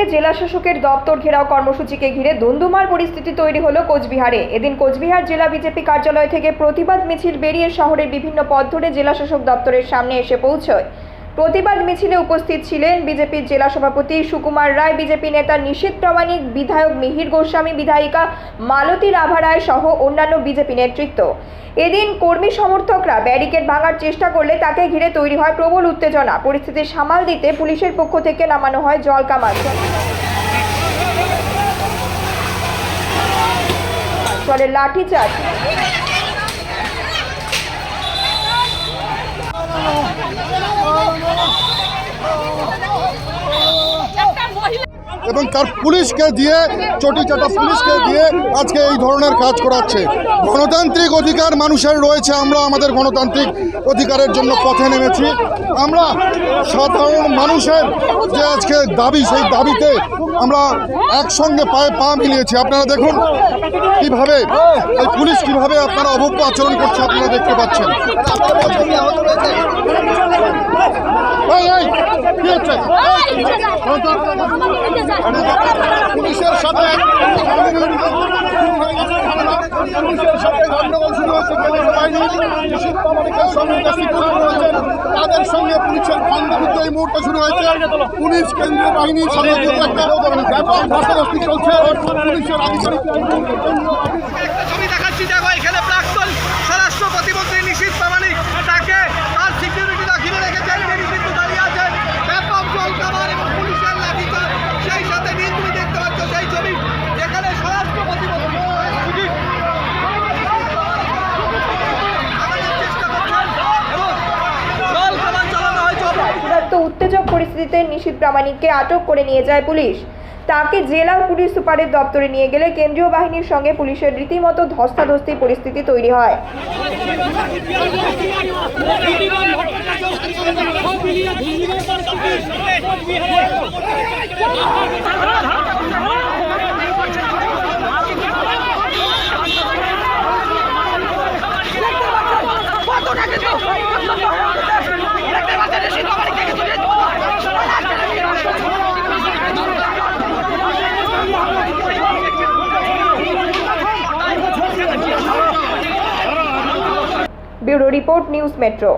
থেকে জেলা শাসকের দপ্তর ঘেরাও কর্মসূচিকে ঘিরে ধুন্ধুমার পরিস্থিতি তৈরি হলো কোচবিহারে। এদিন কোচবিহার জেলা বিজেপি কার্যালয় থেকে প্রতিবাদ মিছিল বেরিয়ে শহরের বিভিন্ন পথ ধরে জেলা শাসক দপ্তরের সামনে এসে পৌঁছয়। প্রতিবাদ মিছিলে উপস্থিত ছিলেন বিজেপির জেলা সভাপতি সুকুমার রায়, বিজেপি নেতা নিশীত প্রামাণিক, বিধায়ক মিহির গোস্বামী, বিধায়িকা মালতী রাভা রায় সহ অন্যান্য বিজেপি নেতৃত্ব। এদিন কর্মী সমর্থকরা ব্যারিকেড ভাঙার চেষ্টা করলে তাকে ঘিরে তৈরি হয় প্রবল উত্তেজনা। পরিস্থিতি সামাল দিতে পুলিশের পক্ষ থেকে নামানো হয় জল কামান। চলে লাঠিচার্জ। এবং তার পুলিশকে দিয়ে, চটি চাটা পুলিশকে দিয়ে আজকে এই ধরনের কাজ করাচ্ছে। গণতান্ত্রিক অধিকার মানুষের রয়েছে, আমরা আমাদের গণতান্ত্রিক অধিকারের জন্য পথে নেমেছি। আমরা সাধারণ মানুষের যে আজকে দাবি, সেই দাবিতে আমরা একসঙ্গে পায়ে পা মিলিয়েছি। আপনারা দেখুন কীভাবে, এই পুলিশ কীভাবে আপনারা অভব্য আচরণ করছে, আপনারা দেখতে পাচ্ছেন এই, এই, কি হচ্ছে? পুলিশের সাথে পুলিশের সাথে গন্ডগোল শুরু হচ্ছে তাদের সঙ্গে পুলিশের খণ্ডযুদ্ধ এই মুহূর্তে শুরু হয়েছে পুলিশ কেন্দ্রীয় বাহিনীর সঙ্গে একটা ব্যাপক ধস্তাধস্তি চলছে পুলিশের আধিকারিক দেখাচ্ছি দেখো এখানে প্রাক্তন স্বরাষ্ট্র প্রতিমন্ত্রী নিশীত প্রামাণিক তাকে তার সিকিউরিটিরা ঘিরে রেখেছেন তিনি কিন্তু দাঁড়িয়ে আছেন ব্যাপক জল কামান এবং পুলিশের লাঠিচার্জ সেই সাথে নীল তুমি দেখতে পাচ্ছ সেই ছবি যেখানে স্বরাষ্ট্র প্রতিমন্ত্রী সুজিত আমাদের চেষ্টা করছেন এবং জল কামান চালানো হয়েছে চূড়ান্ত উত্তেজক পরিস্থিতিতে নিশীত প্রামাণিককে আটক করে নিয়ে যায় পুলিশ। তাকে জেলার পুলিশ সুপারের দপ্তরে নিয়ে গেলে কেন্দ্রীয় বাহিনীর সঙ্গে পুলিশের রীতিমতো ধস্তাধস্তি পরিস্থিতি তৈরি হয়। Bureau report news metro